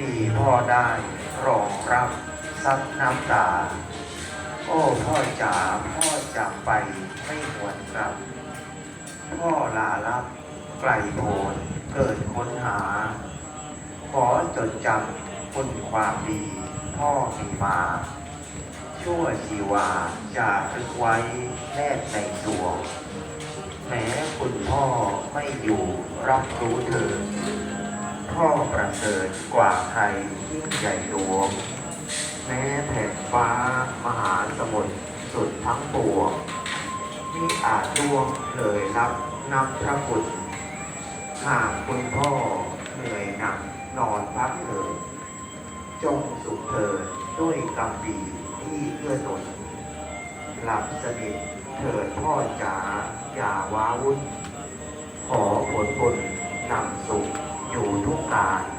ดีพ่อได้รองรับซับน้ำตา โอ้พ่อจ๋าพ่อจากไปไม่หวนกลับ พ่อลาลับไกลโพนเกิดค้นหา ขอจดจำคุณความดีพ่อมีมา ชั่วชีวาจะรึกไว้แนบในสวงแม้คุณพ่อไม่อยู่รับรู้เธอ พ่อประเสริฐกว่าใครยิ่งใหญ่หลวงแม้แผ่นฟ้ามหาสมุทรสุดทั้งปวงนี่อาจล่วงเลยรับนับพระคุณหากคุณพ่อเหนื่อยหนักนอนพักเถิดจงสุขเถิดด้วยกำดีที่เอื้อหนุนหลับสนิทเถิดพ่อจ๋าอย่าว้าวุ่นขอผลบุญ นำสุขอยู่ทุกการ